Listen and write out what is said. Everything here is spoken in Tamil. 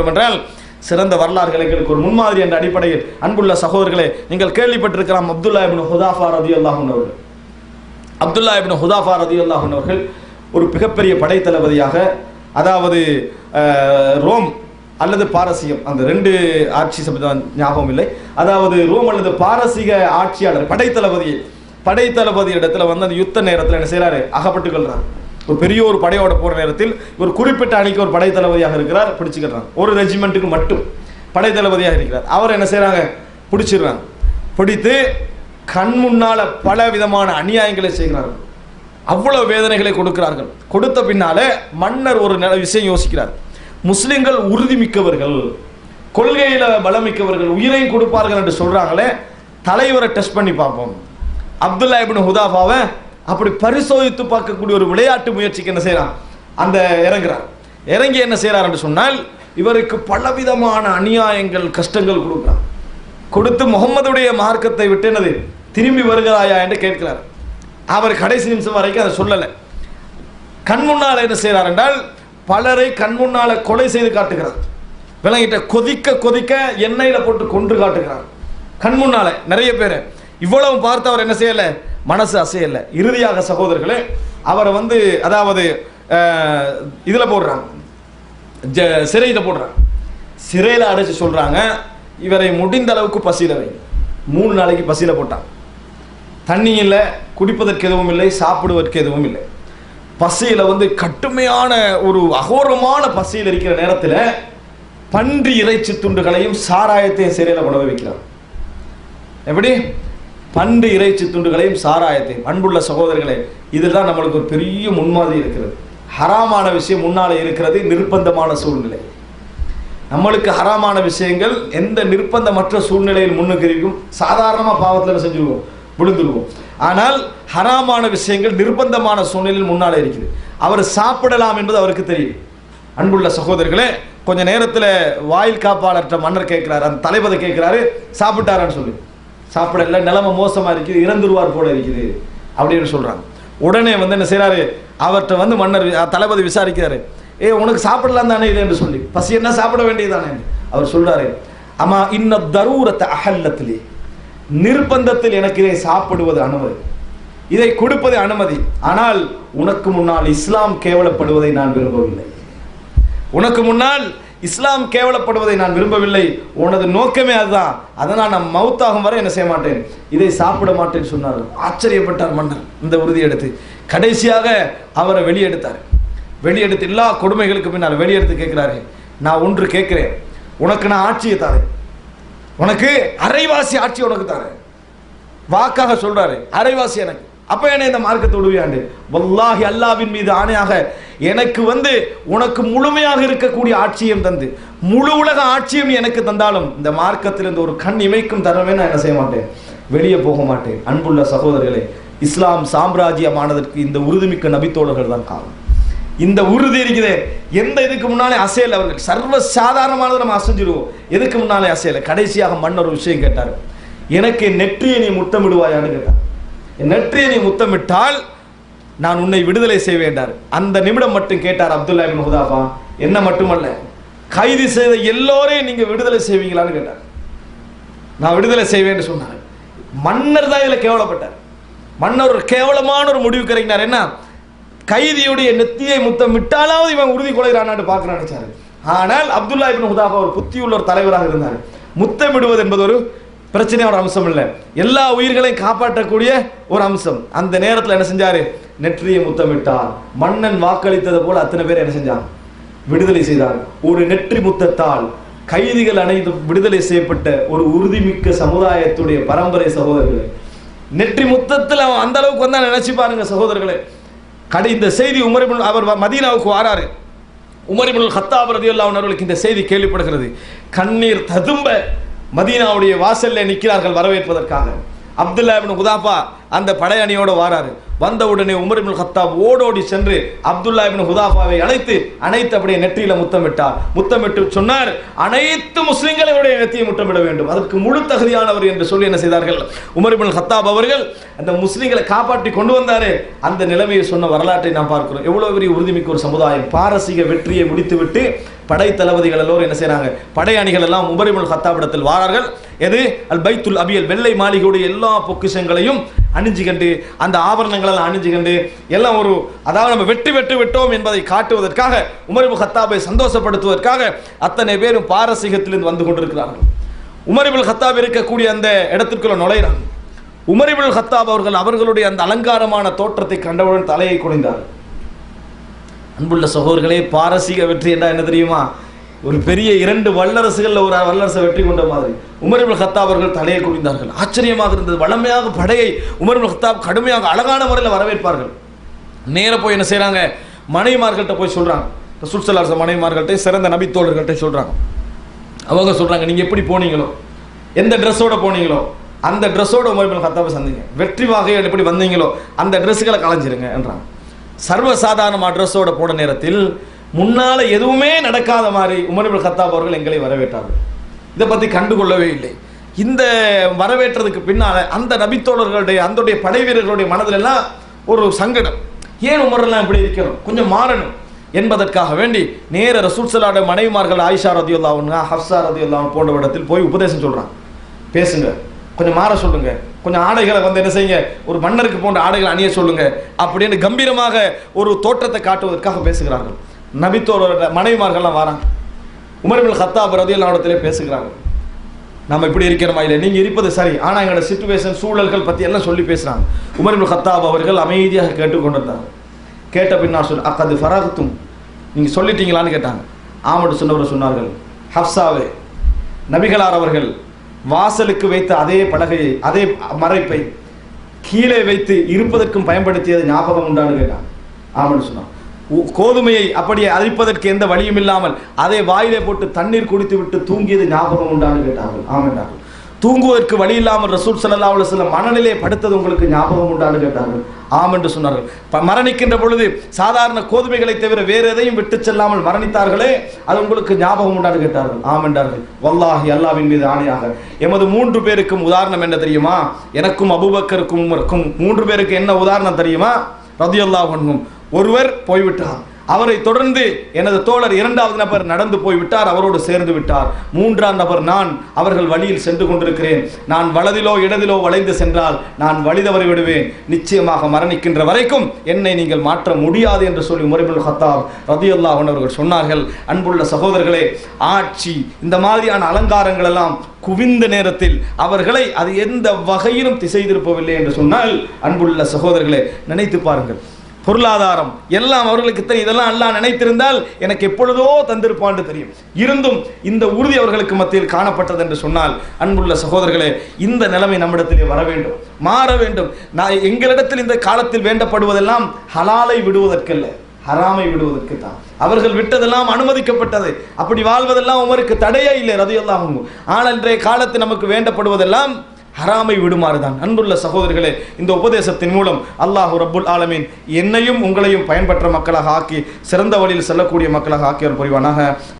என்றால் சிறந்த வரலாறுகள் எங்களுக்கு ஒரு முன்மாதிரி என்ற அடிப்படையில் அன்புள்ள சகோதரர்களே நீங்கள் கேள்விப்பட்டிருக்கலாம் அப்துல்லா இபின் ஹுதாஃபா ரதி அல்லாஹன் அவர்கள். அப்துல்லா இபின் ஹுதாஃபா ரதி அல்லாஹன் அவர்கள் ஒரு மிகப்பெரிய படைத்தளபதியாக அதாவது ரோம் அல்லது பாரசீகம் அந்த ரெண்டு ஆட்சி சம்பந்தம் ஞாபகம் இல்லை. அதாவது ரோம் அல்லது பாரசீக ஆட்சியாளர் படைத்தளபதி படைத்தளபதி இடத்துல வந்து அந்த யுத்த நேரத்தில் என்ன செய்கிறாரு அகப்பட்டு கொள்றாரு. ஒரு பெரிய ஒரு படையோட போகிற நேரத்தில் ஒரு குறிப்பிட்ட அணிக்கு ஒரு படைத்தளபதியாக இருக்கிறார் பிடிச்சிக்கிறாங்க ஒரு ரெஜிமெண்ட்டுக்கு மட்டும் படைத்தளபதியாக இருக்கிறார். அவர் என்ன செய்கிறாங்க பிடிச்சிடுறாங்க. பிடித்து கண் முன்னால் பல விதமான அநியாயங்களை செய்கிறார்கள். அவ்வளோ வேதனைகளை கொடுக்கிறார்கள். கொடுத்த பின்னாலே மன்னர் ஒரு நல்ல விஷயம் யோசிக்கிறார். முஸ்லிம்கள் உறுதிமிக்கவர்கள் கொள்கையில் பலமிக்கவர்கள் உயிரையும் கொடுப்பார்கள் என்று சொல்கிறாங்களே தலைவரை டெஸ்ட் பண்ணி பார்ப்போம். அப்துல்லா இபின் ஹுதாஃபாவை அப்படி பரிசோதித்து பார்க்கக்கூடிய ஒரு விளையாட்டு முயற்சிக்கு என்ன செய்கிறான் அந்த இறங்குறார் இறங்கி என்ன செய்கிறார் என்று சொன்னால் இவருக்கு பலவிதமான அநியாயங்கள் கஷ்டங்கள் கொடுக்குறான். கொடுத்து முகம்மதுடைய மார்க்கத்தை விட்டு என்னது? திரும்பி வருகிறாயா என்று கேட்கிறார். அவர் கடைசி நிமிஷம் வரைக்கும் அதை சொல்லலை. கண் முன்னால் என்ன செய்கிறார் என்றால் பலரை கண் முன்னால் கொலை செய்து காட்டுகிறார். விலங்கிட்ட கொதிக்க கொதிக்க எண்ணெயில் போட்டு கொன்று காட்டுகிறார். கண் முன்னால் நிறைய பேர். இவ்வளவு பார்த்து அவர் என்ன செய்யலை? மனசு அசையல. இறுதியாக சகோதரர்களே அவரை வந்து அதாவது இதில் போடுறாங்க ஜ- சிறையில் போடுறாங்க சிறையில் அடைச்சி சொல்கிறாங்க இவரை முடிந்த அளவுக்கு பசியில் வைங்க மூணு நாளைக்கு பசியில் போட்டான். தண்ணி இல்லை குடிப்பதற்கு எதுவும் இல்லை சாப்பிடுவதற்கு எதுவும் இல்லை. பசியில் வந்து கட்டுமையான ஒரு அகோரமான பசியில் இருக்கிற நேரத்தில் பன்றி இறைச்சி துண்டுகளையும் சாராயத்தையும் சிறையில் கொண்டு வைக்கிறார் எப்படி? பண்டு இறைச்சி துண்டுகளையும் சாராயத்தையும் அன்புள்ள சகோதரர்களே இதில் தான் நம்மளுக்கு ஒரு பெரிய முன்மாதிரி இருக்கிறது. ஹராமான விஷயம் முன்னாலே இருக்கிறது நிர்பந்தமான சூழ்நிலை. நம்மளுக்கு ஹராமான விஷயங்கள் எந்த நிர்பந்தமற்ற சூழ்நிலையில் முன்னுக்கு சாதாரணமாக பாவத்தில் செஞ்சுருவோம்? விழுந்துருவோம். ஆனால் ஹராமான விஷயங்கள் நிர்பந்தமான சூழ்நிலையில் முன்னாலே இருக்குது. அவர் சாப்பிடலாம் என்பது அவருக்கு தெரியும். அன்புள்ள சகோதரர்களே கொஞ்ச நேரத்தில் வாயில் காப்பாளர்கிட்ட மன்னர் கேட்குறாரு அந்த தலைவதை கேட்குறாரு சாப்பிட்டாரான்னு சொல்லி. சாப்பிடல நிலைமை மோசமா இருக்குது இறந்துருவார் போல இருக்குது அப்படின்னு சொல்றாங்க. உடனே வந்து என்ன செய்கிறாரு அவர்கிட்ட வந்து மன்னர் தளபதி விசாரிக்கிறாரு. ஏ உனக்கு சாப்பிடலாம் தானே இது? என்று சொல்லி. பசி என்ன? சாப்பிட வேண்டியதானே அவர் சொல்றாரு அம்மா இன்ன தரூரத்தை அகல்லத்திலே நிர்பந்தத்தில் எனக்கு இதை சாப்பிடுவது அனுமதி. இதை கொடுப்பது அனுமதி. ஆனால் உனக்கு முன்னால் இஸ்லாம் கேவலப்படுவதை நான் விரும்பவில்லை. உனக்கு முன்னால் இஸ்லாம் கேவலப்படுவதை நான் விரும்பவில்லை. உனது நோக்கமே அதுதான். அதனால் நான் மவுத்தாகும் வரை என்ன செய்ய மாட்டேன். இதை சாப்பிட மாட்டேன்னு சொன்னார். ஆச்சரியப்பட்டார் மன்னர். இந்த உறுதி எடுத்து. கடைசியாக அவரை வெளியெடுத்தார். வெளியெடுத்து எல்லா கொடுமைகளுக்கு பின்னால் வெளியெடுத்து கேட்கிறாரு நான் ஒன்று கேட்கிறேன். உனக்கு நான் ஆட்சியை தரேன். உனக்கு அரைவாசி ஆட்சி உனக்கு தரேன். வாக்காக சொல்றாரு. அரைவாசி எனக்கு. அப்ப என்ன இந்த மார்க்கத்தை விடுவியாண்டு வல்லாஹி அல்லாவின் மீது ஆணையாக எனக்கு வந்து உனக்கு முழுமையாக இருக்கக்கூடிய ஆட்சியம் தந்து. முழு உலக ஆட்சியம் நீ எனக்கு தந்தாலும் இந்த மார்க்கத்திலிருந்து ஒரு கண் இமைக்கும் தரவே நான் என்ன செய்ய மாட்டேன்? வெளியே போக மாட்டேன். அன்புள்ள சகோதரர்களே இஸ்லாம் சாம்ராஜ்யமானதற்கு இந்த உறுதிமிக்க நபித்தோழர்கள் தான் காரணம். இந்த உறுதி இருக்குது. எந்த இதுக்கு முன்னாலே அசையல் அவர்கள் சர்வ சாதாரணமானதை நம்ம அசைஞ்சிருவோம் எதுக்கு முன்னாலே அசையல? கடைசியாக மன்னர் ஒரு விஷயம் கேட்டார். எனக்கு நெற்றியை நீ முத்தமிடுவாயான்னு கேட்டார். நெற்றியை நீ முத்தமிட்டால் நான் உன்னை விடுதலை செய்வேண்டார் அந்த நிமிடம் மட்டும் கேட்டார் அப்துல்லா இப்னு ஹுதாஃபா என்ன மட்டுமல்ல கைது செய்த எல்லோரையும் நீங்க விடுதலை செய்வீங்களான்னு கேட்டார். நான் விடுதலை செய்வேன்னு சொன்னார். மன்னர் தான் இதில் கேவலப்பட்டார். மன்னர் ஒரு கேவலமான ஒரு முடிவு கிடைக்கிறார் என்ன? கைதியுடைய நெத்தியை முத்தம் விட்டாலாவது இவன் உறுதி கொலைகிறான்னு பார்க்க நினைச்சாரு. ஆனால் அப்துல்லா இப்னு ஹுதாஃபா ஒரு புத்தியுள்ள ஒரு தலைவராக இருந்தார். முத்தமிடுவது என்பது ஒரு பிரச்சனையான ஒரு அம்சம் இல்லை. எல்லா உயிர்களையும் காப்பாற்றக்கூடிய ஒரு அம்சம். அந்த நேரத்தில் என்ன செஞ்சாரு? நெற்றியை முத்தமிட்டார். மன்னன் வாக்களித்தது போல அத்தனை பேர் என்ன செஞ்சாங்க? விடுதலை செய்தார் ஒரு நெற்றி முத்தத்தால் கைதிகள் அனைத்தும் விடுதலை செய்யப்பட்ட ஒரு உறுதிமிக்க சமுதாயத்துடைய பரம்பரை சகோதரர்களே. நெற்றி முத்தத்தில் அவன் அந்த அளவுக்கு வந்தா நினைச்சு பாருங்க சகோதரர்களே. கடை இந்த செய்தி உமரிபுல் அவர் வ- மதீனாவுக்கு வாராரு. உமரிபுல் ஹத்தாப் ரதியுல்லாஹு அவர்களுக்கு இந்த செய்தி கேள்விப்படுகிறது. கண்ணீர் ததும்ப மதீனாவுடைய வாசல்ல நிற்கிறார்கள் வரவேற்பதற்காக. அப்துல்லா இப்னு அந்த படையணியோடு வாராரு. வந்த உடனே உமர் இப்னு கத்தாப் ஓடோடி சென்று அப்துல்லா இபின் ஹுதாஃபாவை அழைத்து அனைத்து அப்படியே நெற்றியில முத்தமிட்டார். முத்தமிட்டு சொன்னார் அனைத்து முஸ்லிம்களுடைய நெற்றியை முத்தமிட வேண்டும். அதற்கு முழு தகுதியானவர் என்று சொல்லி என்ன செய்தார்கள்? உமர் இப்னு கத்தாப் அவர்கள் அந்த முஸ்லிம்களை காப்பாற்றி கொண்டு வந்தாரே. அந்த நிலைமையை சொன்ன வரலாற்றை நாம் பார்க்கிறோம். எவ்வளவு பெரிய உறுதிமிக்க ஒரு சமுதாயம். பாரசீக வெற்றியை முடித்துவிட்டு படை தளபதிகள் எல்லோரும் என்ன செய்கிறாங்க படை அணிகள் எல்லாம் உமரிமுல் ஹத்தாபிடத்தில் வாரார்கள். எது? அல் பைத்துல் அபியல். வெள்ளை மாளிகையுடைய எல்லா பொக்கிஷங்களையும் அணிஞ்சுகண்டு அந்த ஆபரணங்கள் எல்லாம் அணிஞ்சுகண்டு எல்லாம் ஒரு அதாவது நம்ம வெற்றி வெற்றி விட்டோம் என்பதை காட்டுவதற்காக உமரிபுல் ஹத்தாபை சந்தோஷப்படுத்துவதற்காக அத்தனை பேரும் பாரசீகத்திலிருந்து வந்து கொண்டிருக்கிறார்கள். உமரிபுல் ஹத்தாப் இருக்கக்கூடிய அந்த இடத்திற்குள்ள நுழைகிறாங்க உமரிபுல் ஹத்தாப் அவர்கள் அவர்களுடைய அந்த அலங்காரமான தோற்றத்தை கண்டவுடன் தலையை குடைந்தார் அன்புள்ள சகோதர்களே பாரசீக வெற்றி என்றால் என்ன தெரியுமா? ஒரு பெரிய இரண்டு வல்லரசுகளில் ஒரு வல்லரசை வெற்றி கொண்ட மாதிரி. உமர்புல் ஹத்தாப் அவர்கள் தலையை குனிந்தார்கள். ஆச்சரியமாக இருந்தது. வளமையாக படையை உமர்புல் ஹத்தாப் கடுமையாக அழகான முறையில் வரவேற்பார்கள். நேர போய் என்ன செய்கிறாங்க மனைவிமார்கள்ட்ட போய் சொல்கிறாங்க ரசூல் சல்லாஸ் மனைவிமார்கள்ட்ட சிறந்த நபித்தோழர்கள்ட்ட சொல்கிறாங்க அவங்க சொல்கிறாங்க நீங்கள் எப்படி போனீங்களோ? எந்த ட்ரெஸ்ஸோட போனீங்களோ? அந்த ட்ரெஸ்ஸோட உமரிபுல் ஹத்தாப்பை சந்திங்க. வெற்றி வகைகள் எப்படி வந்தீங்களோ? அந்த ட்ரெஸ்ஸுகளை களைஞ்சிருங்க என்றாங்க. சர்வசாதாரணமாக ட்ரெஸ்ஸோட போன நேரத்தில் முன்னால எதுவுமே நடக்காத மாதிரி உமரிபுல் கத்தாப் அவர்கள் எங்களை வரவேற்றார்கள். இதை பற்றி கண்டுகொள்ளவே இல்லை. இந்த வரவேற்றதுக்கு பின்னால அந்த நபித்தோழர்களுடைய அந்த படை வீரர்களுடைய மனதிலெல்லாம் ஒரு சங்கடம். ஏன் உமரெல்லாம் இப்படி இருக்கிறோம்? கொஞ்சம் மாறணும் என்பதற்காக வேண்டி நேர ரசூல் மனைவிமார்கள் ஆயிஷா ரதியுல்லாவுங்க ஹப்சா ரதியுல்லாவும் போன்ற இடத்தில் போய் உபதேசம் சொல்கிறான் பேசுங்க. கொஞ்சம் மாற சொல்லுங்க. கொஞ்சம் ஆடைகளை வந்து என்ன செய்யுங்க? ஒரு மன்னருக்கு போன்ற ஆடைகளை அணிய சொல்லுங்க. அப்படின்னு கம்பீரமாக ஒரு தோற்றத்தை காட்டுவதற்காக பேசுகிறார்கள். நபித்தோட மனைவிமார்கள்லாம் வராங்க. உமர்பில் ஹத்தாப் நாடத்திலே பேசுகிறாங்க. நம்ம இப்படி இருக்கிறோமா இல்லை நீங்கள் இருப்பது சரி. ஆனால் எங்களோட சுச்சுவேஷன் சூழல்கள் பற்றி எல்லாம் சொல்லி பேசுகிறாங்க உமர்பில் ஹத்தாப் அவர்கள் அமைதியாக கேட்டுக்கொண்டிருந்தாங்க கேட்ட பின்னால் சொல் அக்கது ஃபராகத்தும். நீங்கள் சொல்லிட்டீங்களான்னு கேட்டாங்க. ஆமட்டு சொன்னவர் சொன்னார்கள் ஹப்சாவே நபிகளார் அவர்கள் வாசலுக்கு வைத்த அதே பலகையை அதே மறைப்பை கீழே வைத்து இருப்பதற்கும் பயன்படுத்தியது ஞாபகம் உண்டான்னு கேட்டான் ஆமட்டு சொன்னான் கோதுமையை அப்படியே அரிப்பதற்கு எந்த வழியும் இல்லாமல் அதை வாயிலே போட்டு தண்ணீர் குடித்து விட்டு தூங்கியது ஞாபகம் உண்டான்னு கேட்டார்கள். ஆமென்றார்கள் தூங்குவதற்கு வழி இல்லாமல் ரசூல் ஸல்லல்லாஹு அலைஹி மனநிலையை படுத்தது உங்களுக்கு ஞாபகம் உண்டான்னு கேட்டார்கள். ஆம் என்று சொன்னார்கள். ப- மரணிக்கின்ற பொழுது சாதாரண கோதுமைகளை தவிர வேறு எதையும் விட்டு செல்லாமல் மரணித்தார்களே அது உங்களுக்கு ஞாபகம் உண்டான்னு கேட்டார்கள். ஆம் என்றார்கள் வல்லாஹி அல்லாவின் மீது ஆணையாக. எமது மூன்று பேருக்கும் உதாரணம் என்ன தெரியுமா? எனக்கும் அபூபக்கருக்கும் மூன்று பேருக்கு என்ன உதாரணம் தெரியுமா? ரதியல்லாஹு ஒருவர் போய்விட்டார் அவரை தொடர்ந்து எனது தோழர் இரண்டாவது நபர் நடந்து போய்விட்டார் அவரோடு சேர்ந்து விட்டார். மூன்றாம் நபர் நான் அவர்கள் வழியில் சென்று கொண்டிருக்கிறேன். நான் வலதிலோ இடதிலோ வளைந்து சென்றால் நான் வழி தவறி விடுவேன். நிச்சயமாக மரணிக்கின்ற வரைக்கும் என்னை நீங்கள் மாற்ற முடியாது என்று சொல்லி முறைபுல் ஹத்தாப் ரதியுல்லாஹ் அவர்கள் சொன்னார்கள். அன்புள்ள சகோதரர்களே ஆட்சி இந்த மாதிரியான அலங்காரங்கள் எல்லாம் குவிந்த நேரத்தில் அவர்களை அது எந்த வகையிலும் திசை திருப்பவில்லை என்று சொன்னால் அன்புள்ள சகோதரர்களே நினைத்து பாருங்கள். பொருளாதாரம் எல்லாம் அவர்களுக்கு தெரியும். இதெல்லாம் அல்லா நினைத்திருந்தால் எனக்கு எப்பொழுதோ தந்திருப்பான்னு தெரியும். இருந்தும் இந்த உறுதி அவர்களுக்கு மத்தியில் காணப்பட்டது என்று சொன்னால் அன்புள்ள சகோதரர்களே இந்த நிலைமை நம்மிடத்திலே வர வேண்டும். மாற வேண்டும். நான் எங்களிடத்தில் இந்த காலத்தில் வேண்டப்படுவதெல்லாம் ஹலாலை விடுவதற்கல்ல ஹராமை விடுவதற்கு தான். அவர்கள் விட்டதெல்லாம் அனுமதிக்கப்பட்டது. அப்படி வாழ்வதெல்லாம் உமருக்கு தடையே இல்லை ரதியெல்லாம் ஆனால் இன்றைய காலத்தில் நமக்கு வேண்டப்படுவதெல்லாம் ஹராமை விடுமாறு தான் அன்புள்ள சகோதரிகளே இந்த உபதேசத்தின் மூலம் அல்லாஹு ரப்புல் ஆலமீன் என்னையும் உங்களையும் பயன்பெற்ற மக்களாக ஆக்கி சிறந்த வழியில் செல்லக்கூடிய மக்களாக ஆக்கியவர் புரிவானாக